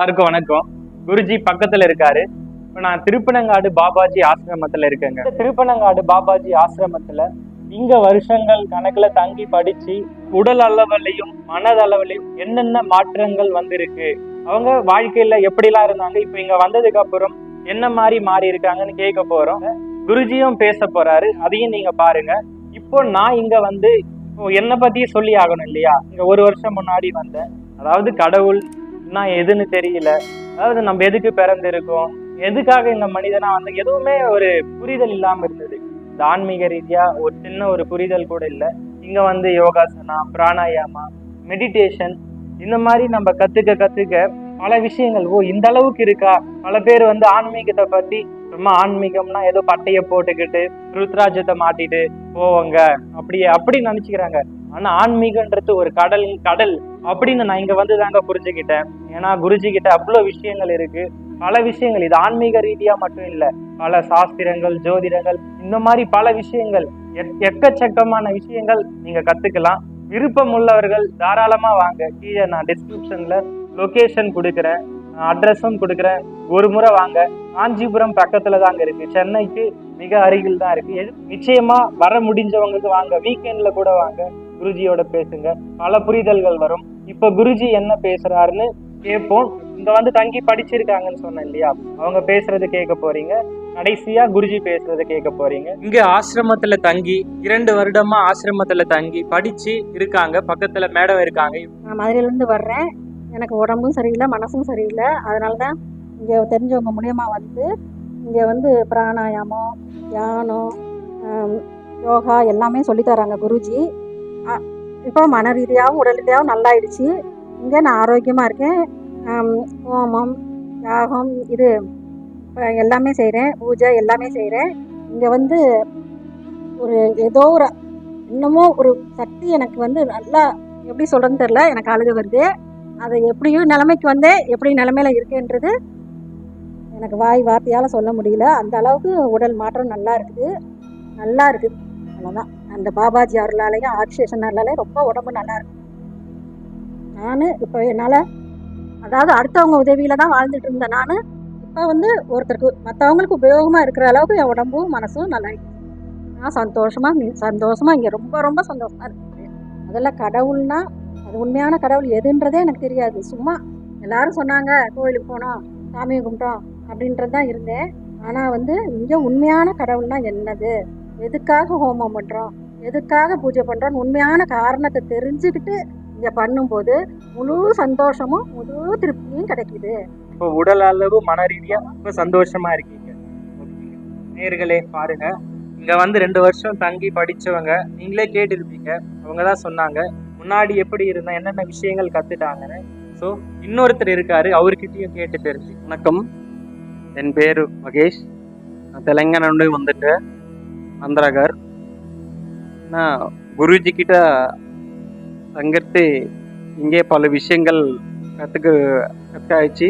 எல்லாருக்கும் வணக்கம். குருஜி பக்கத்துல இருக்காரு. இப்ப நான் திருப்பனங்காடு பாபாஜி ஆசிரமத்துல இருக்கேங்க. திருப்பனங்காடு பாபாஜி ஆசிரமத்துல இங்க வருஷங்கள் கணக்குல தங்கி படிச்சு உடல் அளவுலையும் மனதளவுலையும் என்னென்ன மாற்றங்கள் வந்திருக்கு? அவங்க வாழ்க்கையில எப்படிலாம் இருந்தாங்க? இப்ப இங்க வந்ததுக்கு அப்புறம் என்ன மாதிரி மாறி இருக்காங்கன்னு கேட்க போறோம். குருஜியும் பேச போறாரு. அதையும் நீங்க பாருங்க. இப்போ நான் இங்க வந்து இப்போ என்னை பத்தி சொல்லி ஆகணும் இல்லையா? இங்க ஒரு வருஷம் முன்னாடி வந்தேன். அதாவது கடவுள் நான் எதுன்னு தெரியல. அதாவது நம்ம எதுக்கு பிறந்திருக்கோம்? எதுக்காக இந்த மனிதனா வந்து எதுவுமே ஒரு புரிதல் இல்லாம இருந்தது. இந்த ஆன்மீக ரீதியா ஒரு சின்ன ஒரு புரிதல் கூட இல்லை. இங்க வந்து யோகாசனா பிராணாயாமா மெடிடேஷன் இந்த மாதிரி நம்ம கத்துக்க கத்துக்க பல விஷயங்கள் ஓ இந்த அளவுக்கு இருக்கா? பல பேர் வந்து ஆன்மீகத்தை பத்தி ரொம்ப ஆன்மீகம்னா ஏதோ பட்டைய போட்டுக்கிட்டு ருத்ராஜத்தை மாட்டிட்டு போவாங்க. அப்படியே அப்படி நினைச்சுக்கிறாங்க. ஆனா ஆன்மீகன்றது ஒரு கடல் கடல் அப்படின்னு நான் இங்க வந்து தாங்க புரிஞ்சுக்கிட்டேன். ஏன்னா குருஜி கிட்ட அவ்வளவு விஷயங்கள் இருக்கு. பல விஷயங்கள் இது ஆன்மீக ரீதியா மட்டும் இல்ல. பல சாஸ்திரங்கள் ஜோதிடங்கள் இந்த மாதிரி பல விஷயங்கள் எக்- எக்கச்சக்கமான விஷயங்கள் நீங்க கத்துக்கலாம். விருப்பம் உள்ளவர்கள் தாராளமா வாங்க. கீழே நான் டிஸ்கிரிப்ஷன்ல லொகேஷன் கொடுக்குறேன். அட்ரஸும் கொடுக்குறேன். ஒரு முறை வாங்க. காஞ்சிபுரம் பக்கத்துல தாங்க இருக்கு. சென்னைக்கு மிக அருகில் தான் இருக்கு நிச்சயமா வர முடிஞ்சவங்களுக்கு வாங்க. வீக்கெண்ட்ல கூட வாங்க. குருஜியோட பேசுங்க. பல புரிதல்கள் வரும். இப்ப குருஜி என்ன பேசுறாருன்னு கேட்போம். இங்க வந்து தங்கி படிச்சிருக்காங்கன்னு சொன்னேன் இல்லையா? அவங்க பேசுறது கேட்க போறீங்க. கடைசியா குருஜி பேசுறத கேட்க போறீங்க. இங்க ஆசிரமத்துல தங்கி இரண்டு வருடமா ஆசிரமத்துல தங்கி படிச்சு இருக்காங்க. பக்கத்துல மேடம் இருக்காங்க. நான் மதுரையிலேருந்து வர்றேன். எனக்கு உடம்பும் சரியில்லை மனசும் சரியில்லை. அதனால தான் இங்கே தெரிஞ்சவங்க மூலியமா வந்து இங்கே வந்து பிராணாயாமம் தியானம் யோகா எல்லாமே சொல்லித் தராங்க குருஜி. இப்போ மன ரீதியாகவும் உடல் ரீதியாகவும் நல்லாயிடுச்சு. இங்கே நான் ஆரோக்கியமாக இருக்கேன். ஹோமம் யாகம் இது எல்லாமே செய்கிறேன் பூஜை எல்லாமே செய்கிறேன் இங்கே வந்து ஒரு ஏதோ ஒரு இன்னமும் ஒரு சக்தி எனக்கு வந்து நல்லா எப்படி சொல்கிறேன்னு தெரில எனக்கு அழுக வருது. அதை எப்படியும் நிலைமைக்கு வந்தேன் எப்படி நிலைமையில இருக்கேன்றது எனக்கு வாய் வார்த்தையால் சொல்ல முடியல. அந்த அளவுக்கு உடல் மாற்றம் நல்லா இருக்குது. நல்லா இருக்குது. அவ்வளோதான் அந்த பாபாஜி அருளாலையும் ஆக்சிஜன் அருளாலையும் ரொம்ப உடம்பு நல்லா இருக்கு. நான் இப்போ என்னால் அதாவது அடுத்தவங்க உதவியில் தான் வாழ்ந்துட்டு இருந்தேன். நான் இப்போ வந்து ஒருத்தருக்கு மற்றவங்களுக்கு உபயோகமாக இருக்கிற அளவுக்கு என் உடம்பும் மனசும் நல்லா நான் சந்தோஷமாக சந்தோஷமாக இங்கே ரொம்ப ரொம்ப சந்தோஷமாக இருக்குது முதல்ல கடவுள்னா அது உண்மையான கடவுள் எதுன்றதே எனக்கு தெரியாது. சும்மா எல்லாரும் சொன்னாங்க கோயிலுக்கு போனோம் சாமியை கும்பிட்டோம் அப்படின்றது தான் இருந்தேன். ஆனால் வந்து இங்கே உண்மையான கடவுள்னா என்னது? எதுக்காக ஹோமம் பண்ணுறோம் எதுக்காக பூஜை பண்ணுறோன்னு உண்மையான காரணத்தை தெரிஞ்சுக்கிட்டு இங்கே பண்ணும்போது முழு சந்தோஷமும் முழு திருப்தியும் கிடைக்குது. இப்போ உடல் அளவு மன ரீதியா ரொம்ப சந்தோஷமா இருக்கீங்க. நேர்களே பாருங்க. இங்க வந்து ரெண்டு வருஷம் தங்கி படிச்சவங்க நீங்களே கேட்டிருப்பீங்க. அவங்க தான் சொன்னாங்க முன்னாடி எப்படி இருந்தா என்னென்ன விஷயங்கள் கத்துட்டாங்கன்னு? ஸோ இன்னொருத்தர் இருக்காரு அவர்கிட்டயும் கேட்டு தெரிஞ்சு வணக்கம். என் பேர் மகேஷ். நான் தெலுங்கானா నుండి வந்துட்டு ஆந்திராகர் நான் குருஜி கிட்ட தங்கத்து இங்கே பல விஷயங்கள் கற்றுக்க கற்காய்ச்சி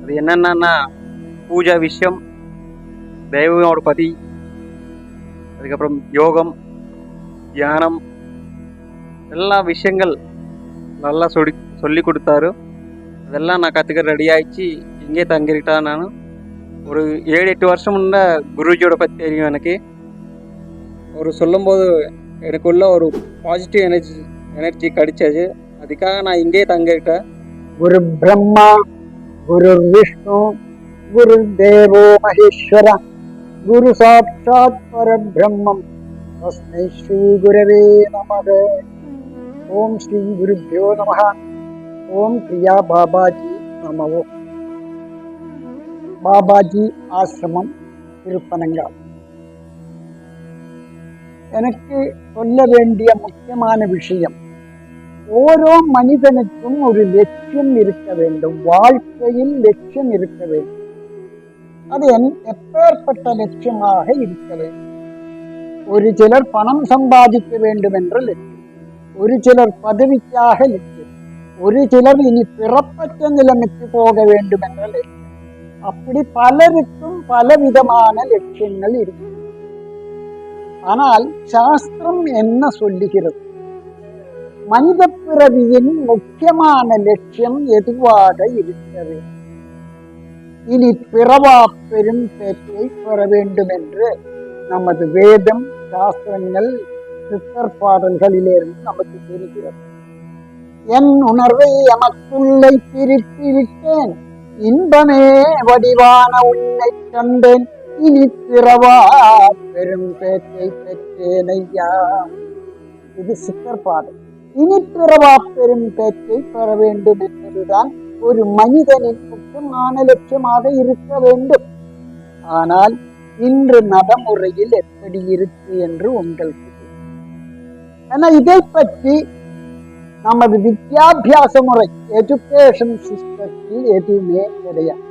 அது என்னென்னா பூஜா விஷயம் தெய்வமோட பதி அதுக்கப்புறம் யோகம் தியானம் எல்லா விஷயங்கள் நல்லா சொல்லி சொல்லி கொடுத்தாரு. அதெல்லாம் நான் கற்றுக்க ரெடி ஆயிடுச்சு இங்கே தங்கிக்கிட்டா நான். ஒரு ஏழு எட்டு வருஷம் முன்னே குருஜியோட பற்றி தெரியும் எனக்கு. அவர் சொல்லும்போது எனக்குள்ள ஒரு பாசிட்டிவ் எனர்ஜி எனர்ஜி கிடைச்சது. அதுக்காக நான் இங்கேயே தங்கிட்டேன். குரு பிரம்மா குரு விஷ்ணு குரு தேவோ மகேஸ்வர குரு சாட்சாத் பிரம்மம் தஸ்மை ஸ்ரீ குருவே நமக. ஓம் ஸ்ரீ குருபியோ நம ஓம் பிரியா பாபாஜி நமோ. பாபாஜி ஆசிரமம் திருப்பனங்கால் எனக்கு சொல்ல வேண்டிய முக்கியமான விஷயம் ஓரோ மனிதனுக்கும் ஒரு லட்சியம் இருக்க வேண்டும் வாழ்க்கையில் லட்சியம் இருக்க வேண்டும் அது என் எப்பேற்பட்ட லட்சியமாக இருக்க வேண்டும் ஒரு சிலர் பணம் சம்பாதிக்க வேண்டும் என்ற லட்சியம் ஒரு சிலர் பதவிக்காக லட்சியம் ஒரு சிலர் இனி பிறப்பற்ற நிலைமைக்கு போக வேண்டும் என்ற லட்சியம் அப்படி பலருக்கும் பலவிதமான லட்சியங்கள் இருக்கு. ஆனால் சாஸ்திரம் என்ன சொல்லுகிறது? மனித பிறவியின் முக்கியமான லட்சியம் எதுவாக இருக்கிறது? இனி பிறவா பெரும் பேச்சை பெற வேண்டும் என்று நமது வேதம் சாஸ்திரங்கள் சித்தர் பாடல்களிலிருந்து நமக்கு தெரிகிறது. என் உணர்வை எமக்குள்ளை திருப்பி விட்டேன். இன்பமே வடிவான உன்னை கண்டேன். இனி பிறவா? பெரும் பேச்சை பெற்றேன் ஐயா. இது சித்தர் பாடல். இனி பிறவா? பெரும் பேச்சை பெற வேண்டும் என்பதுதான் ஒரு மனிதனின் முக்கியமான லட்சியமாக இருக்க வேண்டும். ஆனால் இன்று நடைமுறையில் எப்படி இருக்கு என்று உங்களுக்கு ஆனால் இதை பற்றி நமது வித்தியாபியாச முறை எஜுகேஷன் சிஸ்டத்தில் எதுவுமே கிடையாது.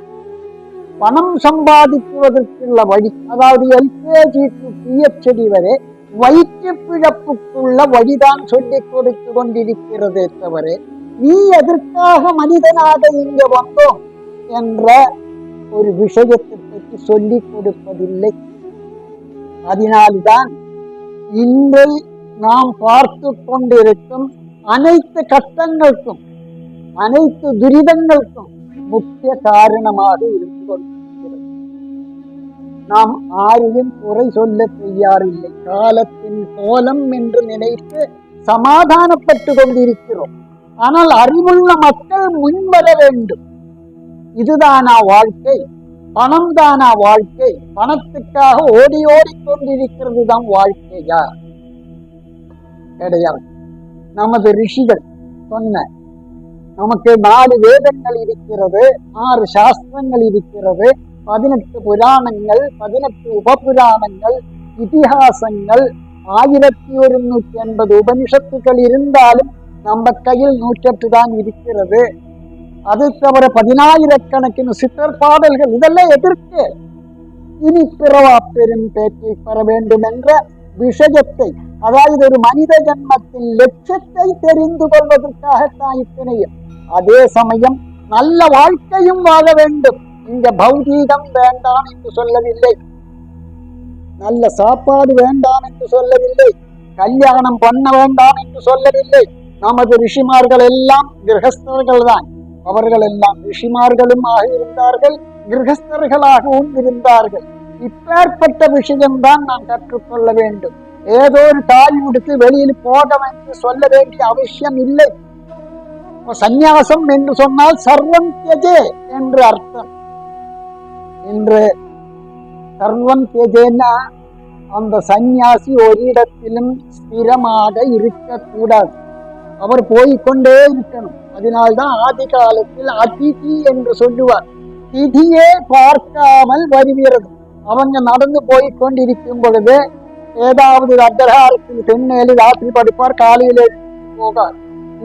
பணம் சம்பாதிக்குவதற்குள்ள வழி அதாவது எல்கேஜி டு பிஹெச்டி வரை வயிற்று பிழப்புக்குள்ள வழிதான் சொல்லிக் கொடுத்து கொண்டிருக்கிறதே தவிர நீ எதற்காக மனிதனாக இங்க வந்தோம் என்ற ஒரு விஷயத்தை பற்றி சொல்லிக் கொடுப்பதில்லை. அதனால்தான் இன்று நாம் பார்த்து கொண்டிருக்கும் அனைத்து கஷ்டங்களுக்கும் அனைத்து துரிதங்களுக்கும் முக்கிய காரணமாக இருந்து கொண்டிருக்கிறது. நாம் ஆரையும் குறை சொல்ல தயாரில்லை. காலத்தின் கோலம் என்று நினைத்து சமாதானப்பட்டு கொண்டிருக்கிறோம். ஆனால் அறிவுள்ள மக்கள் முன்வர வேண்டும். இதுதானா வாழ்க்கை? பணம் தானா வாழ்க்கை? பணத்துக்காக ஓடி ஓடி கொண்டிருக்கிறது தான் வாழ்க்கையா? கிடையாது. நமது ரிஷிகள் சொன்ன நமக்கு நாலு வேதங்கள் இருக்கிறது ஆறு சாஸ்திரங்கள் இருக்கிறது பதினெட்டு புராணங்கள் பதினெட்டு உபபுராணங்கள் இதிகாசங்கள் ஆயிரத்தி ஒருநூற்றி எண்பது உபனிஷத்துக்கள் இருந்தாலும் நம்ம கையில் நூற்றெட்டு தான் இருக்கிறது. அது தவிர பதினாயிரக்கணக்கின் சித்தர் பாடல்கள் இதெல்லாம் எதிர்த்து இனி பிறவா பெரும் பேச்சை பெற வேண்டும் என்ற விஷயத்தை அதாவது ஒரு மனித ஜன்மத்தின் லட்சத்தை தெரிந்து கொள்வதற்காகத்தான் இத்தனையும். அதே சமயம் நல்ல வாழ்க்கையும் வாழ வேண்டும். இந்த பௌதீகம் வேண்டாம் என்று சொல்லவில்லை. நல்ல சாப்பாடு வேண்டாம் என்று சொல்லவில்லை. கல்யாணம் பண்ண வேண்டாம் என்று சொல்லவில்லை. நமது ரிஷிமார்கள் எல்லாம் கிரகஸ்தர்கள் தான். அவர்கள் எல்லாம் ரிஷிமார்களும் ஆக இருந்தார்கள் கிரகஸ்தர்களாகவும் இருந்தார்கள். இப்பேற்பட்ட விஷயம்தான் நாம் கற்றுக்கொள்ள வேண்டும். ஏதோ ஒரு தாய் உடுத்து வெளியில் போக என்று சொல்ல வேண்டிய அவசியம் இல்லை. சந்நியாசம் என்று சொன்னால் சர்வம் தியஜே என்று அர்த்தம். என்று சர்வம் தியஜேன்னா அந்த சந்நியாசி ஒரு இடத்திலும் ஸ்திரமாக இருக்கக்கூடாது. அவர் போய்க்கொண்டே இருக்கணும். அதனால்தான் ஆதி காலத்தில் அதிதி என்று சொல்லுவார். திதியே பார்க்காமல் வருகிறது. அவங்க நடந்து போய்கொண்டிருக்கும் பொழுது ஏதாவது அர்த்தகாலத்தில் பெண்ணேலி ராத்திரி படிப்பார் காலையில் போகார்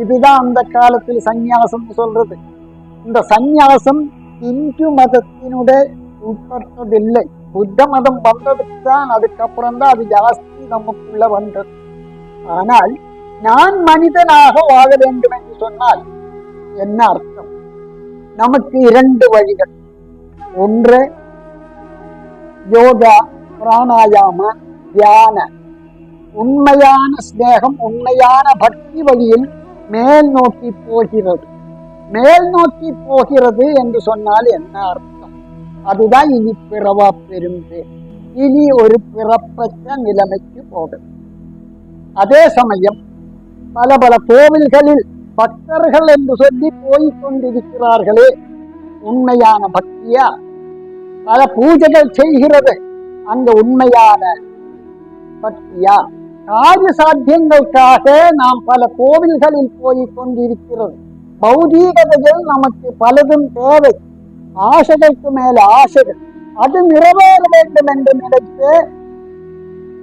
இதுதான் அந்த காலத்தில் சந்நியாசம் சொல்றது. இந்த சந்நியாசம் இந்து மதத்தினுடைய உட்பட்டதில்லை. புத்த மதம் வந்ததுக்கு தான் அதுக்கப்புறம் தான் அது ஜாஸ்தி நமக்குள்ள வந்தது. ஆனால் நான் மனிதனாக வாழ வேண்டும் என்று சொன்னால் என்ன அர்த்தம்? நமக்கு இரண்டு வழிகள். ஒன்று யோகா பிராணாயாம தியான உண்மையான ஸ்நேகம் உண்மையான பக்தி வழியில் மேல் நோக்கி போகிறது. மேல் நோக்கி போகிறது என்று சொன்னால் என்ன அர்த்தம்? அதுதான் இனி பிறவா பெரும்பே இனி ஒரு பிறப்பற்ற நிலைமைக்கு போகும் அதே சமயம் பல பல கோவில்களில் பக்தர்கள் என்று சொல்லி போய் கொண்டிருக்கிறார்களே உண்மையான பக்தியா? பல பூஜைகள் செய்கிறது. அந்த உண்மையான பக்தியா காரிய சாத்தியங்களுக்காக நாம் பல கோவில்களில் போய் கொண்டிருக்கிறோம். பௌதீகதைகள் நமக்கு பலதும் தேவை. ஆசைகளுக்கு மேல ஆசைகள் அது நிறைவேற வேண்டும் என்று நினைத்து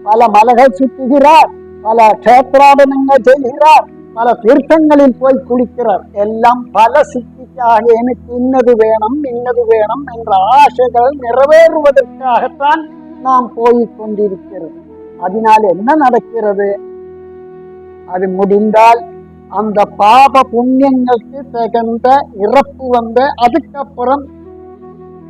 பல மலைகள் சுற்றுகிறார். பல கஷேத்ராபனங்கள் செய்கிறார். பல தீர்த்தங்களில் போய் குளிக்கிறார். எல்லாம் பல சித்திக்காக எனக்கு இன்னது வேணும் இன்னது வேணும் என்ற ஆசைகள் நிறைவேறுவதற்காகத்தான் நாம் போய் கொண்டிருக்கிறோம். அதனால் என்ன நடக்கிறது? அது முடிந்தால் அந்த பாப புண்ணியங்களுக்கு தகுந்த இறப்பு வந்து அதுக்கப்புறம்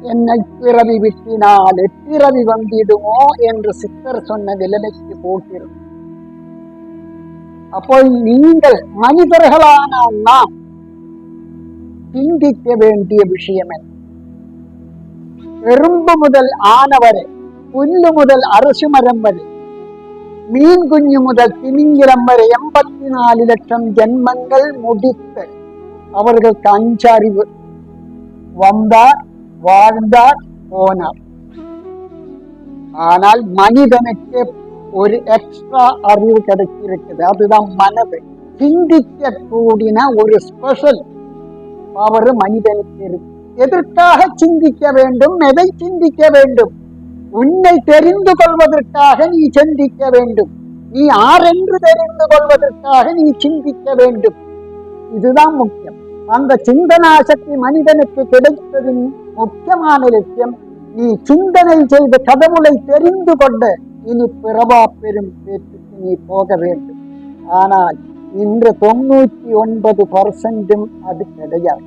என்னை பிறவி விட்டினால் எப்பிறவி வந்திடுமோ என்று சித்தர் சொன்ன விலலைக்கு போகிறோம் அப்போ நீங்கள் மனிதர்களான நாம் சிந்திக்க வேண்டிய விஷயம் என்ன? எறும்பு முதல் ஆனவரை புல்லு முதல் அரசு மரம் வரை மீன் குஞ்சு முதல் திமிங்கிலம் வரை எண்பத்தி நாலு லட்சம் ஜென்மங்கள் முடித்த அவர்களுக்கு அஞ்சறிவு. வந்தார் வாழ்ந்தார் போனார். ஆனால் மனிதனுக்கு ஒரு எக்ஸ்ட்ரா அறிவு கிடைச்சிருக்குது அதுதான் மனது. சிந்திக்க கூடின ஒரு ஸ்பெஷல் பவர் மனிதனுக்கு இருக்கு. எதற்காக சிந்திக்க வேண்டும்? எதை சிந்திக்க வேண்டும்? உன்னை தெரிந்து கொள்வதற்காக நீ சிந்திக்க வேண்டும். நீ ஆரென்று தெரிந்து கொள்வதற்காக நீ சிந்திக்க வேண்டும். இதுதான் முக்கியம். அந்த சிந்தனா சக்தி மனிதனுக்கு கிடைத்ததின் முக்கியமான லட்சியம் நீ சிந்தனை செய்த கடவுளை தெரிந்து கொண்டு இனி பிறவா பெரும் பேச்சுக்கு நீ போக வேண்டும். ஆனால் இன்று தொண்ணூற்றி ஒன்பது பர்சன்டும் அது கிடையாது.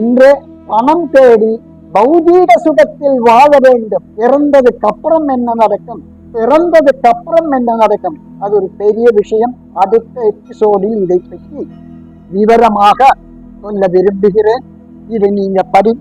இன்று பணம் தேடி பௌதீக சுகத்தில் வாழ வேண்டும். பிறந்ததுக்கு அப்புறம் என்ன நடக்கும்? பிறந்ததுக்கு அப்புறம் என்ன நடக்கும்? அது ஒரு பெரிய விஷயம். அடுத்த எபிசோடில் இதை பற்றி விவரமாக சொல்ல விரும்புகிறேன். இதை நீங்க படி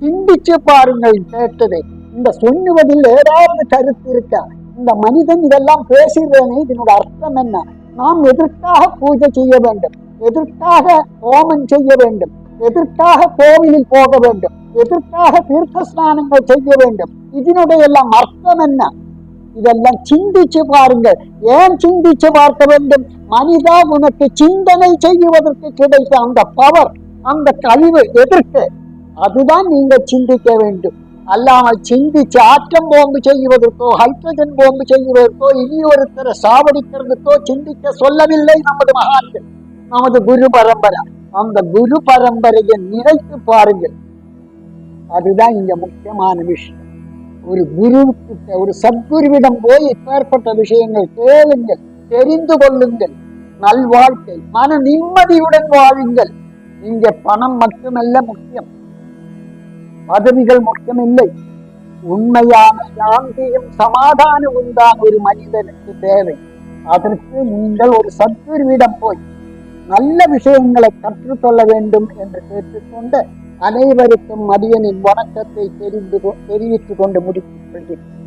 சிந்திச்சு பாருங்கள் கேட்டதை. இந்த சொல்லுவதில் ஏதாவது கருத்து இருக்கா? இந்த மனிதன் இதெல்லாம் பேசுகிறேனே இதனோட அர்த்தம் என்ன? நாம் எதற்காக பூஜை செய்ய வேண்டும்? எதற்காக ஹோமம் செய்ய வேண்டும்? எதற்காக கோவிலில் போக வேண்டும் எதற்காக தீர்த்த ஸ்நானங்கள் செய்ய வேண்டும் இதனுடைய எல்லாம் அர்த்தம் என்ன இதெல்லாம் சிந்திச்சு பாருங்கள் ஏன் சிந்திச்சு பார்க்க வேண்டும் மனிதா உனக்கு சிந்தனை செய்வதற்கு கிடைத்த அந்த பவர் அந்த கழிவு எதற்கு அதுதான் நீங்க சிந்திக்க வேண்டும் அல்லாமல் சிந்திச்சு ஆட்டம் பாம்பு செய்வதற்கோ ஹைட்ரஜன் பாம்பு செய்வதற்கோ இனி ஒருத்தரை சாவடிக்கிறதுக்கோ சிந்திக்க சொல்லவில்லை நமது மகான்கள் நமது குரு பரம்பரை அந்த குரு பரம்பரையை நினைத்து பாருங்கள். அதுதான் இங்க முக்கியமான விஷயம். ஒரு குரு கிட்ட ஒரு சத்குருவிடம் போய் இப்பேற்பட்ட விஷயங்கள் கேளுங்கள் தெரிந்து கொள்ளுங்கள். நல்வாழ்க்கை மன நிம்மதியுடன் வாழுங்கள். இங்க பணம் மட்டுமல்ல முக்கியம். பதவிகள் முக்கியமில்லை. உண்மையான சாந்தியும் சமாதானம் உண்டான ஒரு மனிதனுக்கு தேவை. அதற்கு நீங்கள் ஒரு சத்குருவிடம் போய் நல்ல விஷயங்களை கற்றுக்கொள்ள வேண்டும் என்று கேட்டுக்கொண்டு அனைவருக்கும் மதியனின் வணக்கத்தை தெரிந்து தெரிவித்துக் கொண்டு முடித்துக் கொள்கிறேன்.